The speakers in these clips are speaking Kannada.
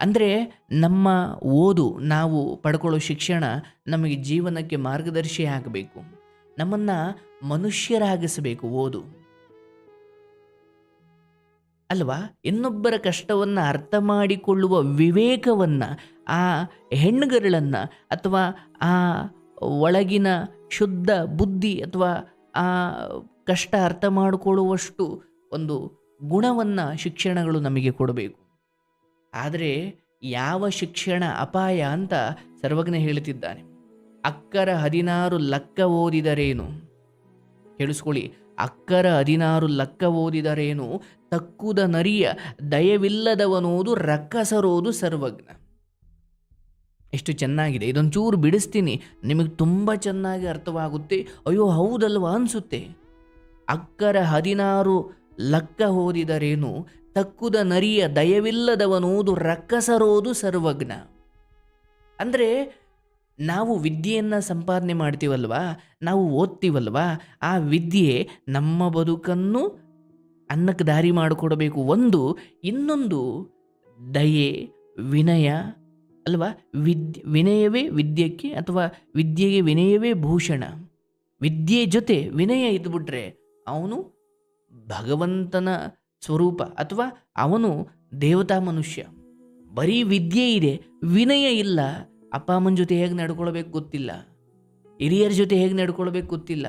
ಅಂದರೆ ನಮ್ಮ ಓದು, ನಾವು ಪಡ್ಕೊಳ್ಳೋ ಶಿಕ್ಷಣ ನಮಗೆ ಜೀವನಕ್ಕೆ ಮಾರ್ಗದರ್ಶಿ ಆಗಬೇಕು. ನಮ್ಮನ್ನು ಮನುಷ್ಯರಾಗಿಸಬೇಕು ಓದು. ಅಲ್ವಾ? ಇನ್ನೊಬ್ಬರ ಕಷ್ಟವನ್ನು ಅರ್ಥ ಮಾಡಿಕೊಳ್ಳುವ ವಿವೇಕವನ್ನು, ಆ ಹೆಣ್ಣುಗರಳನ್ನು ಅಥವಾ ಆ ಒಳಗಿನ ಶುದ್ಧ ಬುದ್ಧಿ ಅಥವಾ ಆ ಕಷ್ಟ ಅರ್ಥ ಮಾಡಿಕೊಳ್ಳುವಷ್ಟು ಒಂದು ಗುಣವನ್ನು ಶಿಕ್ಷಣಗಳು ನಮಗೆ ಕೊಡಬೇಕು. ಆದರೆ ಯಾವ ಶಿಕ್ಷಣ ಅಪಾಯ ಅಂತ ಸರ್ವಜ್ಞ ಹೇಳುತ್ತಿದ್ದಾನೆ. ಅಕ್ಕರ ಹದಿನಾರು ಲಕ್ಕ ಓದಿದರೇನು? ಕೇಳಿಸ್ಕೊಳ್ಳಿ. ಅಕ್ಕರ ಹದಿನಾರು ಲಕ್ಕ ಓದಿದರೇನು? ತಕ್ಕುದ ನರಿಯ ದಯವಿಲ್ಲದವನೋದು ರಕ್ಕಸರೋದು ಸರ್ವಜ್ಞ. ಎಷ್ಟು ಚೆನ್ನಾಗಿದೆ. ಇದೊಂಚೂರು ಬಿಡಿಸ್ತೀನಿ. ನಿಮಗೆ ತುಂಬ ಚೆನ್ನಾಗಿ ಅರ್ಥವಾಗುತ್ತೆ. ಅಯ್ಯೋ, ಹೌದಲ್ವಾ ಅನಿಸುತ್ತೆ. ಅಕ್ಕರ ಹದಿನಾರು ಲಕ್ಕ ಓದಿದರೇನು? ತಕ್ಕುದ ನರಿಯ ದಯವಿಲ್ಲದವನೋದು ರಕ್ಕಸರೋದು ಸರ್ವಜ್ಞ. ಅಂದರೆ ನಾವು ವಿದ್ಯೆಯನ್ನು ಸಂಪಾದನೆ ಮಾಡ್ತೀವಲ್ವಾ? ನಾವು ಓದ್ತೀವಲ್ವಾ? ಆ ವಿದ್ಯೆ ನಮ್ಮ ಬದುಕನ್ನು ಅನ್ನಕ್ಕೆ ದಾರಿ ಮಾಡಿಕೊಡಬೇಕು ಒಂದು. ಇನ್ನೊಂದು ದಯೆ, ವಿನಯ, ಅಲ್ವಾ? ವಿದ್ಯೆ ವಿನಯವೇ ವಿದ್ಯೆಗೆ ಅಥವಾ ವಿದ್ಯೆಗೆ ವಿನಯವೇ ಭೂಷಣ. ವಿದ್ಯೆ ಜೊತೆ ವಿನಯ ಇದ್ಬಿಟ್ರೆ ಅವನು ಭಗವಂತನ ಸ್ವರೂಪ ಅಥವಾ ಅವನು ದೇವತಾ ಮನುಷ್ಯ. ಬರೀ ವಿದ್ಯೆ ಇದೆ, ವಿನಯ ಇಲ್ಲ. ಅಪ್ಪ ಅಮ್ಮನ ಜೊತೆ ಹೇಗೆ ನಡ್ಕೊಳ್ಬೇಕು ಗೊತ್ತಿಲ್ಲ. ಹಿರಿಯರ ಜೊತೆ ಹೇಗೆ ನಡ್ಕೊಳ್ಬೇಕು ಗೊತ್ತಿಲ್ಲ.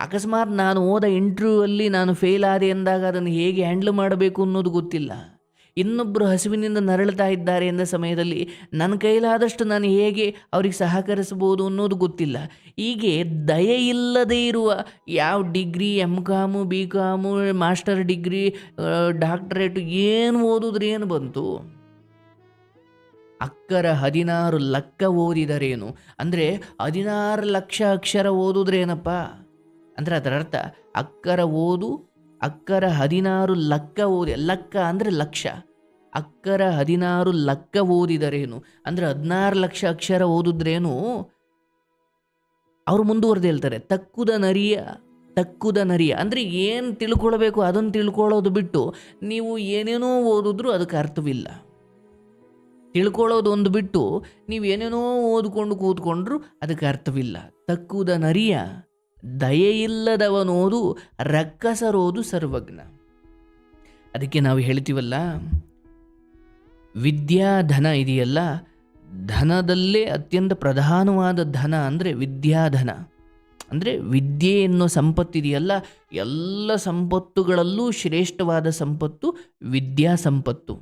ಅಕಸ್ಮಾತ್ ನಾನು ಓದ ಇಂಟರ್ವ್ಯೂ ಅಲ್ಲಿ ನಾನು ಫೇಲ್ ಆದೆ ಎಂದಾಗ ಅದನ್ನು ಹೇಗೆ ಹ್ಯಾಂಡ್ಲ್ ಮಾಡಬೇಕು ಅನ್ನೋದು ಗೊತ್ತಿಲ್ಲ. ಇನ್ನೊಬ್ಬರು ಹಸಿವಿನಿಂದ ನರಳುತ್ತಾ ಇದ್ದಾರೆ ಎಂದ ಸಮಯದಲ್ಲಿ ನನ್ನ ಕೈಲಾದಷ್ಟು ನಾನು ಹೇಗೆ ಅವ್ರಿಗೆ ಸಹಕರಿಸಬಹುದು ಅನ್ನೋದು ಗೊತ್ತಿಲ್ಲ. ಹೀಗೆ ದಯೆ ಇಲ್ಲದೇ ಇರುವ ಯಾವ degree M com B com master degree doctorate ಏನು ಓದಿದ್ರೆ ಏನು ಬಂತು? ಅಕ್ಕರ ಹದಿನಾರು ಲಕ್ಕ ಓದಿದರೇನು? ಅಂದರೆ ಹದಿನಾರು ಲಕ್ಷ ಅಕ್ಷರ ಓದಿದ್ರೇನಪ್ಪ ಅಂದರೆ ಅದರ ಅರ್ಥ ಅಕ್ಕರ ಓದು, ಅಕ್ಕರ ಹದಿನಾರು ಲಕ್ಕ ಓದಿ, ಲಕ್ಕ ಅಂದರೆ ಲಕ್ಷ. ಅಕ್ಕರ ಹದಿನಾರು ಲಕ್ಕ ಓದಿದರೇನು? ಅಂದರೆ ಹದಿನಾರು ಲಕ್ಷ ಅಕ್ಷರ ಓದಿದ್ರೇನು? ಅವರು ಮುಂದುವರೆದು ಹೇಳ್ತಾರೆ, ತಕ್ಕುದ ನರಿಯ ತಕ್ಕುದ ನರಿಯ. ಅಂದರೆ ಏನು ತಿಳ್ಕೊಳ್ಬೇಕು ಅದನ್ನು ತಿಳ್ಕೊಳ್ಳೋದು ಬಿಟ್ಟು ನೀವು ಏನೇನೋ ಓದಿದ್ರೂ ಅದಕ್ಕೆ ಅರ್ಥವಿಲ್ಲ. ತಿಳ್ಕೊಳ್ಳೋದು ಒಂದು ಬಿಟ್ಟು ನೀವು ಏನೇನೋ ಓದ್ಕೊಂಡು ಕೂತ್ಕೊಂಡ್ರು ಅದಕ್ಕೆ ಅರ್ಥವಿಲ್ಲ. ತಕ್ಕುದ ನರಿಯ, ದಯೆಯಿಲ್ಲದವನೋದು ರಕ್ಕಸರೋದು ಸರ್ವಜ್ಞ. ಅದಕ್ಕೆ ನಾವು ಹೇಳ್ತೀವಲ್ಲ ವಿದ್ಯಾಧನ ಇದೆಯಲ್ಲ, ಧನದಲ್ಲೇ ಅತ್ಯಂತ ಪ್ರಧಾನವಾದ ಧನ ಅಂದರೆ ವಿದ್ಯಾಧನ ಅಂದರೆ ವಿದ್ಯೆ ಎನ್ನೋ ಸಂಪತ್ತಿದೆಯಲ್ಲ ಎಲ್ಲ ಸಂಪತ್ತುಗಳಲ್ಲೂ ಶ್ರೇಷ್ಠವಾದ ಸಂಪತ್ತು ವಿದ್ಯಾ ಸಂಪತ್ತು.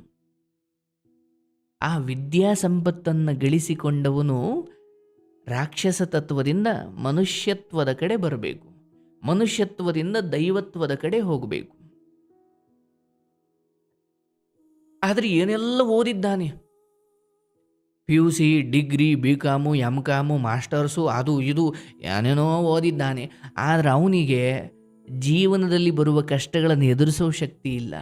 ಆ ವಿದ್ಯಾ ಸಂಪತ್ತನ್ನು ಗಳಿಸಿಕೊಂಡವನು ರಾಕ್ಷಸ ತತ್ವದಿಂದ ಮನುಷ್ಯತ್ವದ ಕಡೆ ಬರಬೇಕು, ಮನುಷ್ಯತ್ವದಿಂದ ದೈವತ್ವದ ಕಡೆ ಹೋಗಬೇಕು. ಆದರೆ ಏನೆಲ್ಲ ಓದಿದ್ದಾನೆ P U C degree B com M com masters ಅದು ಇದು ಏನೇನೋ ಓದಿದ್ದಾನೆ ಆದರೆ ಅವನಿಗೆ ಜೀವನದಲ್ಲಿ ಬರುವ ಕಷ್ಟಗಳನ್ನು ಎದುರಿಸೋ ಶಕ್ತಿ ಇಲ್ಲ.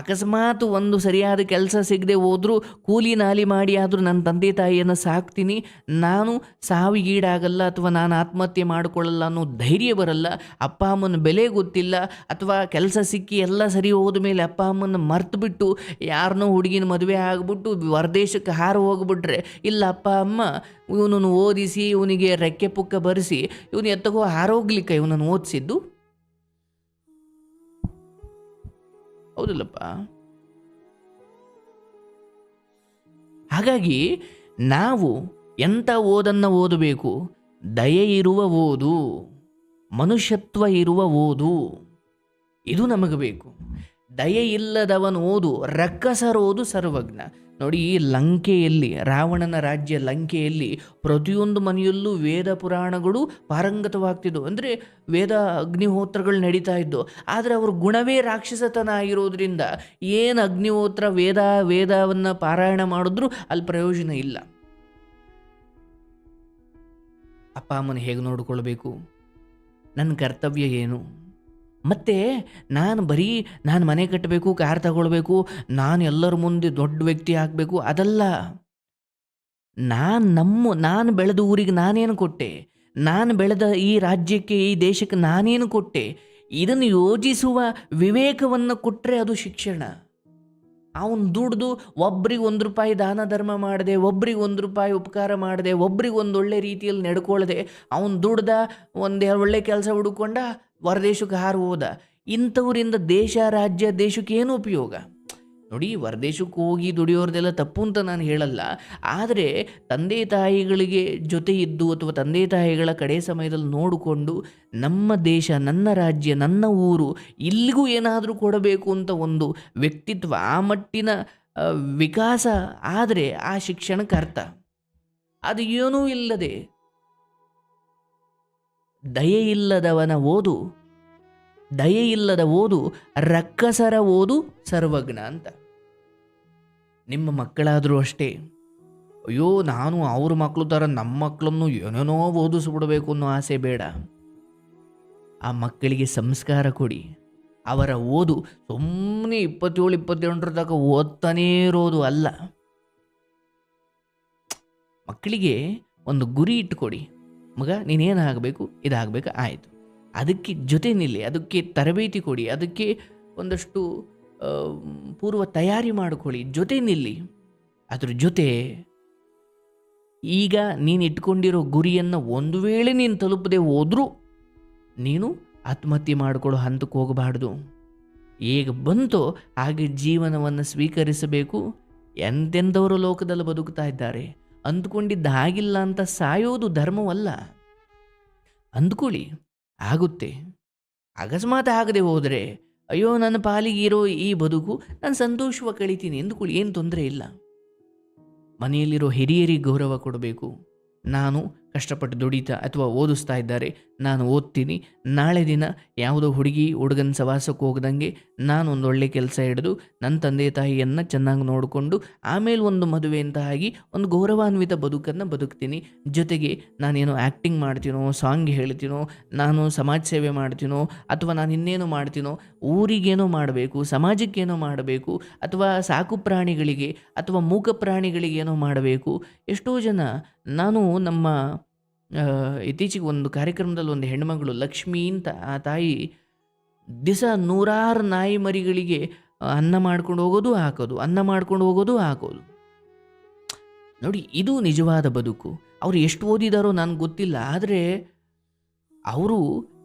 ಅಕಸ್ಮಾತ್ ಒಂದು ಸರಿಯಾದ ಕೆಲಸ ಸಿಗದೆ ಹೋದರೂ ಕೂಲಿ ನಾಲಿ ಮಾಡಿ ಆದರೂ ನನ್ನ ತಂದೆ ತಾಯಿಯನ್ನು ಸಾಕ್ತೀನಿ. ನಾನು ಸಾವಿಗೀಡಾಗಲ್ಲ ಅಥವಾ ನಾನು ಆತ್ಮಹತ್ಯೆ ಮಾಡಿಕೊಳ್ಳಲ್ಲ ಅನ್ನೋ ಧೈರ್ಯ ಬರಲ್ಲ. ಅಪ್ಪ ಅಮ್ಮನ ಬೆಲೆ ಗೊತ್ತಿಲ್ಲ. ಅಥವಾ ಕೆಲಸ ಸಿಕ್ಕಿ ಎಲ್ಲ ಸರಿ ಹೋದ ಮೇಲೆ ಅಪ್ಪ ಅಮ್ಮನ ಮರ್ತು ಬಿಟ್ಟು ಯಾರನ್ನೋ ಹುಡುಗಿನ ಮದುವೆ ಆಗಿಬಿಟ್ಟು ಹೊರದೇಶಕ್ಕೆ ಹಾರು ಹೋಗ್ಬಿಟ್ರೆ, ಇಲ್ಲ ಅಪ್ಪ ಅಮ್ಮ, ಇವನನ್ನು ಓದಿಸಿ, ಇವನಿಗೆ ರೆಕ್ಕೆ ಪುಕ್ಕ ಬರೆಸಿ, ಇವನು ಎತ್ತಗೋ ಹಾರೋಗ್ಲಿಕ್ಕೆ ಇವನನ್ನು ಓದಿಸಿದ್ದು? ಹೌದಲ್ಲಪ್ಪ ಹಾಗಾಗಿ ನಾವು ಎಂಥ ಓದನ್ನು ಓದಬೇಕು? ದಯೆ ಇರುವ ಓದು, ಮನುಷ್ಯತ್ವ ಇರುವ ಓದು, ಇದು ನಮಗೆ ಬೇಕು. ದಯೆ ಇಲ್ಲದವನು ಓದು, ರಕ್ಕಸರೋದು ಸರ್ವಜ್ಞ. ನೋಡಿ, ಈ ಲಂಕೆಯಲ್ಲಿ, ರಾವಣನ ರಾಜ್ಯ ಲಂಕೆಯಲ್ಲಿ ಪ್ರತಿಯೊಂದು ಮನೆಯಲ್ಲೂ ವೇದ ಪುರಾಣಗಳು ಪಾರಂಗತವಾಗ್ತಿದ್ವು. ಅಂದರೆ ವೇದ ಅಗ್ನಿಹೋತ್ರಗಳು ನಡೀತಾ ಇದ್ದವು ಆದರೆ ಅವ್ರ ಗುಣವೇ ರಾಕ್ಷಸತನ ಆಗಿರೋದ್ರಿಂದ ಏನು ಅಗ್ನಿಹೋತ್ರ ವೇದ, ವೇದವನ್ನು ಪಾರಾಯಣ ಮಾಡಿದ್ರೂ ಅಲ್ಲಿ ಪ್ರಯೋಜನ ಇಲ್ಲ. ಅಪ್ಪ ಅಮ್ಮನ ಹೇಗೆ ನೋಡಿಕೊಳ್ಬೇಕು? ನನ್ನ ಕರ್ತವ್ಯ ಏನು? ಮತ್ತು ನಾನು ಬರೀ ನಾನು ಮನೆ ಕಟ್ಟಬೇಕು, ಕಾರ್ ತಗೊಳ್ಬೇಕು, ನಾನು ಎಲ್ಲರ ಮುಂದೆ ದೊಡ್ಡ ವ್ಯಕ್ತಿ ಆಗಬೇಕು, ಅದಲ್ಲ. ನಾನು ನಮ್ಮ, ನಾನು ಬೆಳೆದ ಊರಿಗೆ ನಾನೇನು ಕೊಟ್ಟೆ? ನಾನು ಬೆಳೆದ ಈ ರಾಜ್ಯಕ್ಕೆ, ಈ ದೇಶಕ್ಕೆ ನಾನೇನು ಕೊಟ್ಟೆ? ಇದನ್ನು ಯೋಜಿಸುವ ವಿವೇಕವನ್ನು ಕೊಟ್ಟರೆ ಅದು ಶಿಕ್ಷಣ. ಅವನು ದುಡ್ದು ಒಬ್ರಿಗೆ ಒಂದು ರೂಪಾಯಿ ದಾನ ಧರ್ಮ ಮಾಡದೆ, ಒಬ್ರಿಗೆ ಒಂದು ರೂಪಾಯಿ ಉಪಕಾರ ಮಾಡದೆ, ಒಬ್ರಿಗೆ ಒಂದು ಒಳ್ಳೆ ರೀತಿಯಲ್ಲಿ ನಡ್ಕೊಳ್ಳದೆ ಅವನು ದುಡ್ದ ಒಂದು ಒಳ್ಳೆ ಕೆಲಸ ಹುಡುಕೊಂಡ ಹೊರದೇಶಕ್ಕೆ ಹಾರು ಹೋದ. ಇಂಥವರಿಂದ ದೇಶ, ರಾಜ್ಯ ದೇಶಕ್ಕೆ ಏನು ಉಪಯೋಗ? ನೋಡಿ ಹೊರದೇಶಕ್ಕೆ ಹೋಗಿ ದುಡಿಯೋರ್ದೆಲ್ಲ ತಪ್ಪು ಅಂತ ನಾನು ಹೇಳಲ್ಲ. ಆದರೆ ತಂದೆ ತಾಯಿಗಳಿಗೆ ಜೊತೆ ಇದ್ದು ಅಥವಾ ತಂದೆ ತಾಯಿಗಳ ಕಡೆ ಸಮಯದಲ್ಲಿ ನೋಡಿಕೊಂಡು ನಮ್ಮ ದೇಶ, ನನ್ನ ರಾಜ್ಯ, ನನ್ನ ಊರು ಇಲ್ಲಿಗೂ ಏನಾದರೂ ಕೊಡಬೇಕು ಅಂತ ಒಂದು ವ್ಯಕ್ತಿತ್ವ ಆ ಮಟ್ಟಿನ ವಿಕಾಸ ಆದರೆ ಆ ಶಿಕ್ಷಣಕ್ಕೆ ಅರ್ಥ. ಅದು ಏನೂ ಇಲ್ಲದೆ ದಯೆ ಇಲ್ಲದವನ ಓದು. ದಯೆ ಇಲ್ಲದ ಓದು, ರಕ್ಕಸರ ಓದು ಸರ್ವಜ್ಞ ಅಂತ. ನಿಮ್ಮ ಮಕ್ಕಳಾದರೂ ಅಷ್ಟೇ. ಅಯ್ಯೋ, ನಾನು ಅವ್ರ ಮಕ್ಕಳು ಥರ ನಮ್ಮ ಮಕ್ಕಳನ್ನು ಏನೇನೋ ಓದಿಸ್ಬಿಡಬೇಕು ಅನ್ನೋ ಆಸೆ ಬೇಡ. ಆ ಮಕ್ಕಳಿಗೆ ಸಂಸ್ಕಾರ ಕೊಡಿ. ಅವರ ಓದು ಸುಮ್ಮನೆ ಇಪ್ಪತ್ತೇಳು, ಇಪ್ಪತ್ತೆಂಟರ ತನಕ ಓದ್ತಾನೇ ಇರೋದು ಅಲ್ಲ. ಮಕ್ಕಳಿಗೆ ಒಂದು ಗುರಿ ಇಟ್ಕೊಡಿ. ಮಗ, ನೀನೇನಾಗಬೇಕು? ಇದಾಗಬೇಕು? ಆಯಿತು. ಅದಕ್ಕೆ ಜೊತೆ ನಿಲ್ಲಿ, ಅದಕ್ಕೆ ತರಬೇತಿ ಕೊಡಿ, ಅದಕ್ಕೆ ಒಂದಷ್ಟು ಪೂರ್ವ ತಯಾರಿ ಮಾಡಿಕೊಳ್ಳಿ, ಜೊತೆ ನಿಲ್ಲಿ. ಅದ್ರ ಜೊತೆ ಈಗ ನೀನು ಇಟ್ಕೊಂಡಿರೋ ಗುರಿಯನ್ನು ಒಂದು ವೇಳೆ ನೀನು ತಲುಪದೆ ಹೋದರೂ ನೀನು ಆತ್ಮಹತ್ಯೆ ಮಾಡಿಕೊಳ್ಳೋ ಹಂತಕ್ಕೆ ಹೋಗಬಾರ್ದು. ಈಗ ಬಂತೋ ಹಾಗೆ ಜೀವನವನ್ನು ಸ್ವೀಕರಿಸಬೇಕು. ಎಂತೆಂಥವರು ಲೋಕದಲ್ಲಿ ಬದುಕ್ತಾ ಇದ್ದಾರೆ? ಅಂದ್ಕೊಂಡಿದ್ದ ಹಾಗಿಲ್ಲ ಅಂತ ಸಾಯೋದು ಧರ್ಮವಲ್ಲ. ಅಂದ್ಕೊಳ್ಳಿ. ಆಗುತ್ತೆ. ಅಕಸ್ಮಾತ್ ಆಗದೆ ಹೋದರೆ, ಅಯ್ಯೋ, ನನ್ನ ಪಾಲಿಗೆ ಇರೋ ಈ ಬದುಕು ನಾನು ಸಂತೋಷವಾಗಿ ಕಳಿತೀನಿ ಎಂದುಕೊಳ್ಳಿ, ಏನು ತೊಂದರೆ ಇಲ್ಲ. ಮನೆಯಲ್ಲಿರೋ ಹಿರಿಯರಿಗೆ ಗೌರವ ಕೊಡಬೇಕು. ನಾನು ಕಷ್ಟಪಟ್ಟು ದುಡಿತಾ ಅಥವಾ ಓದಿಸ್ತಾ ಇದ್ದಾರೆ, ನಾನು ಓದ್ತೀನಿ. ನಾಳೆ ದಿನ ಯಾವುದೋ ಹುಡುಗಿ ಹುಡುಗನ ಸವಾಸಕ್ಕೆ ಹೋಗ್ದಂಗೆ ನಾನು ಒಂದು ಒಳ್ಳೆ ಕೆಲಸ ಹಿಡಿದು ನನ್ನ ತಂದೆ ತಾಯಿಯನ್ನು ಚೆನ್ನಾಗಿ ನೋಡಿಕೊಂಡು ಆಮೇಲೆ ಒಂದು ಮದುವೆ ಅಂತ ಆಗಿ ಒಂದು ಗೌರವಾನ್ವಿತ ಬದುಕನ್ನು ಬದುಕ್ತೀನಿ. ಜೊತೆಗೆ ನಾನೇನೋ ಆ್ಯಕ್ಟಿಂಗ್ ಮಾಡ್ತೀನೋ ಸಾಂಗ್ ಹೇಳ್ತೀನೋ, ನಾನು ಸಮಾಜ ಸೇವೆ ಮಾಡ್ತೀನೋ, ಅಥವಾ ನಾನು ಇನ್ನೇನೋ ಮಾಡ್ತೀನೋ, ಊರಿಗೇನೋ ಮಾಡಬೇಕು, ಸಮಾಜಕ್ಕೇನೋ ಮಾಡಬೇಕು, ಅಥವಾ ಸಾಕು ಪ್ರಾಣಿಗಳಿಗೆ ಅಥವಾ ಮೂಕ ಪ್ರಾಣಿಗಳಿಗೇನೋ ಮಾಡಬೇಕು, ಎಷ್ಟೋ ಜನ ನಾನು ನಮ್ಮ ಇತ್ತೀಚೆಗೆ ಒಂದು ಕಾರ್ಯಕ್ರಮದಲ್ಲಿ ಒಂದು ಹೆಣ್ಮಗಳು ಲಕ್ಷ್ಮಿ ಅಂತ ಆ ತಾಯಿ ದಿಸ ನೂರಾರು ನಾಯಿ ಮರಿಗಳಿಗೆ ಅನ್ನ ಮಾಡ್ಕೊಂಡು ಹೋಗೋದು, ಹಾಕೋದು, ಅನ್ನ ಮಾಡ್ಕೊಂಡು ಹೋಗೋದು, ಹಾಕೋದು. ನೋಡಿ, ಇದು ನಿಜವಾದ ಬದುಕು. ಅವರು ಎಷ್ಟು ಓದಿದಾರೋ ನನಗೆ ಗೊತ್ತಿಲ್ಲ, ಆದರೆ ಅವರು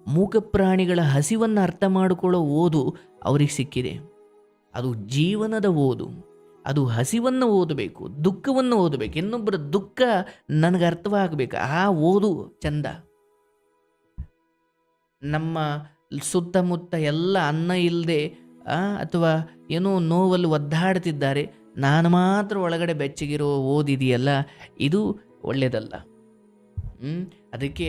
ಮೂಕ ಪ್ರಾಣಿಗಳ ಹಸಿವನ್ನು ಅರ್ಥ ಮಾಡಿಕೊಳ್ಳೋ ಓದು ಅವ್ರಿಗೆ ಸಿಕ್ಕಿದೆ. ಅದು ಜೀವನದ ಓದು. ಅದು ಹಸಿವನ್ನು ಓದಬೇಕು, ದುಃಖವನ್ನು ಓದಬೇಕು. ಇನ್ನೊಬ್ಬರ ದುಃಖ ನನಗೆ ಅರ್ಥವಾಗಬೇಕು. ಆ ಓದು ಚಂದ. ನಮ್ಮ ಸುತ್ತಮುತ್ತ ಎಲ್ಲ ಅನ್ನ ಇಲ್ಲದೆ ಅಥವಾ ಏನೋ ನೋವಲ್ಲಿ ಒದ್ದಾಡ್ತಿದ್ದಾರೆ, ನಾನು ಮಾತ್ರ ಒಳಗಡೆ ಬೆಚ್ಚಗಿರೋ ಓದಿದೆಯಲ್ಲ, ಇದು ಒಳ್ಳೆಯದಲ್ಲ? ಅದಕ್ಕೆ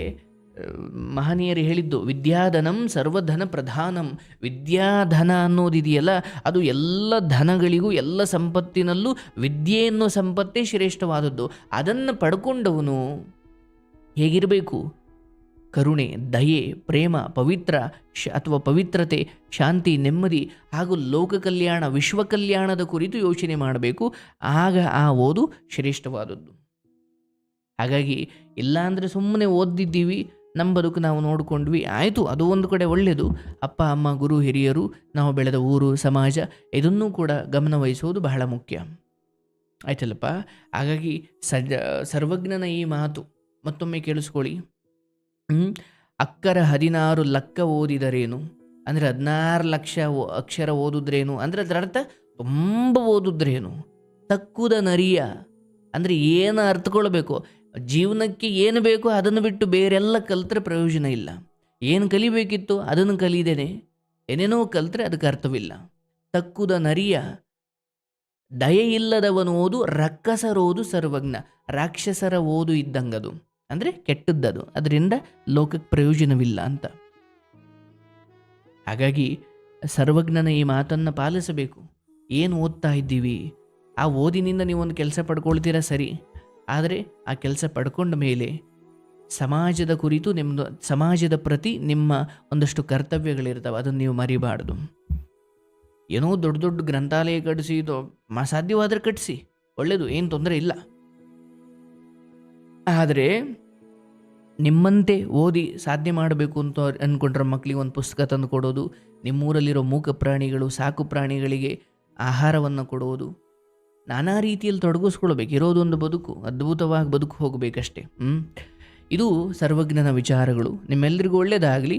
ಮಹನೀಯರು ಹೇಳಿದ್ದು, ವಿದ್ಯಾಧನಂ ಸರ್ವಧನ ಪ್ರಧಾನಂ. ವಿದ್ಯಾಧನ ಅನ್ನೋದಿದೆಯಲ್ಲ, ಅದು ಎಲ್ಲ ಧನಗಳಿಗೂ, ಎಲ್ಲ ಸಂಪತ್ತಿನಲ್ಲೂ ವಿದ್ಯೆ ಅನ್ನೋ ಸಂಪತ್ತೇ ಶ್ರೇಷ್ಠವಾದದ್ದು. ಅದನ್ನು ಪಡ್ಕೊಂಡವನು ಹೇಗಿರಬೇಕು? ಕರುಣೆ, ದಯೆ, ಪ್ರೇಮ, ಪವಿತ್ರ ಅಥವಾ ಪವಿತ್ರತೆ, ಶಾಂತಿ, ನೆಮ್ಮದಿ ಹಾಗೂ ಲೋಕ ಕಲ್ಯಾಣ ವಿಶ್ವ ಕಲ್ಯಾಣದ ಕುರಿತು ಯೋಚನೆ ಮಾಡಬೇಕು. ಆಗ ಆ ಓದು ಶ್ರೇಷ್ಠವಾದದ್ದು. ಹಾಗಾಗಿ, ಇಲ್ಲಾಂದರೆ ಸುಮ್ಮನೆ ಓದಿದ್ದೀವಿ ನಮ್ಮ ಬದುಕು ನಾವು ನೋಡಿಕೊಂಡ್ವಿ. ಆಯಿತು, ಅದು ಒಂದು ಕಡೆ ಒಳ್ಳೆಯದು ಅಪ್ಪ, ಅಮ್ಮ, ಗುರು, ಹಿರಿಯರು, ನಾವು ಬೆಳೆದ ಊರು, ಸಮಾಜ, ಇದನ್ನೂ ಕೂಡ ಗಮನವಹಿಸುವುದು ಬಹಳ ಮುಖ್ಯ. ಆಯ್ತಲ್ಲಪ್ಪ? ಹಾಗಾಗಿ ಸಜ, ಸರ್ವಜ್ಞನ ಈ ಮಾತು ಮತ್ತೊಮ್ಮೆ ಕೇಳಿಸ್ಕೊಳ್ಳಿ? ಅಕ್ಕರ ಹದಿನಾರು ಲಕ್ಕ ಓದಿದರೇನು? ಅಂದರೆ ಹದಿನಾರು ಲಕ್ಷ ಅಕ್ಷರ ಓದಿದ್ರೇನು? ಅಂದರೆ ಅದರ ಅರ್ಥ ತುಂಬ ಓದಿದ್ರೇನು? ತಕ್ಕುದ ನರಿಯ. ಅಂದರೆ ಏನು ಅರ್ಥಕೊಳ್ಬೇಕು? ಜೀವನಕ್ಕೆ ಏನು ಬೇಕೋ ಅದನ್ನು ಬಿಟ್ಟು ಬೇರೆಲ್ಲ ಕಲ್ತರೆ ಪ್ರಯೋಜನ ಇಲ್ಲ. ಏನು ಕಲಿಬೇಕಿತ್ತು ಅದನ್ನು ಕಲಿದೇನೆ. ಏನೇನೋ ಕಲ್ತರೆ ಅದಕ್ಕೆ ಅರ್ಥವಿಲ್ಲ. ತಕ್ಕುದ ನರಿಯ ದಯೆ ಇಲ್ಲದವನು ಓದು, ರಕ್ಕಸರೋದು ಸರ್ವಜ್ಞ. ರಾಕ್ಷಸರ ಓದು ಇದ್ದಂಗದು. ಅಂದರೆ ಕೆಟ್ಟದ್ದದು. ಅದರಿಂದ ಲೋಕಕ್ಕೆ ಪ್ರಯೋಜನವಿಲ್ಲ ಅಂತ. ಹಾಗಾಗಿ ಸರ್ವಜ್ಞನ ಈ ಮಾತನ್ನು ಪಾಲಿಸಬೇಕು. ಏನು ಓದ್ತಾ ಇದ್ದೀವಿ? ಆ ಓದಿನಿಂದ ನೀವೊಂದು ಕೆಲಸ ಪಡ್ಕೊಳ್ತೀರಾ ಸರಿ. ಆದರೆ ಆ ಕೆಲಸ ಪಡ್ಕೊಂಡ ಮೇಲೆ ಸಮಾಜದ ಕುರಿತು ನಿಮ್ಮದು ಸಮಾಜದ ಪ್ರತಿ ನಿಮ್ಮ ಒಂದಷ್ಟು ಕರ್ತವ್ಯಗಳಿರ್ತವೆ. ಅದನ್ನು ನೀವು ಮರಿಬಾರ್ದು. ಏನೋ ದೊಡ್ಡ ದೊಡ್ಡ ಗ್ರಂಥಾಲಯ ಕಟ್ಟಿಸಿ ಇದು ಸಾಧ್ಯವಾದರೆ ಕಟ್ಟಿಸಿ ಒಳ್ಳೆಯದು ಏನು ತೊಂದರೆ ಇಲ್ಲ. ಆದರೆ ನಿಮ್ಮಂತೆ ಓದಿ ಸಾಧ್ಯ ಮಾಡಬೇಕು ಅಂತ ಅಂದ್ಕೊಂಡ್ರೆ ಮಕ್ಕಳಿಗೆ ಒಂದು ಪುಸ್ತಕ ತಂದು ಕೊಡೋದು, ನಿಮ್ಮೂರಲ್ಲಿರೋ ಮೂಕ ಪ್ರಾಣಿಗಳು, ಸಾಕು ಪ್ರಾಣಿಗಳಿಗೆ ಆಹಾರವನ್ನು ಕೊಡುವುದು ನಾನಾ ರೀತಿಯಲ್ಲಿ ತೊಡಗಿಸ್ಕೊಳ್ಬೇಕು. ಇರೋದೊಂದು ಬದುಕು ಅದ್ಭುತವಾಗಿ ಬದುಕು ಹೋಗಬೇಕಷ್ಟೆ. ಹ್ಞೂ ಇದು ಸರ್ವಜ್ಞನ ವಿಚಾರಗಳು. ನಿಮ್ಮೆಲ್ಲರಿಗೂ ಒಳ್ಳೆಯದಾಗಲಿ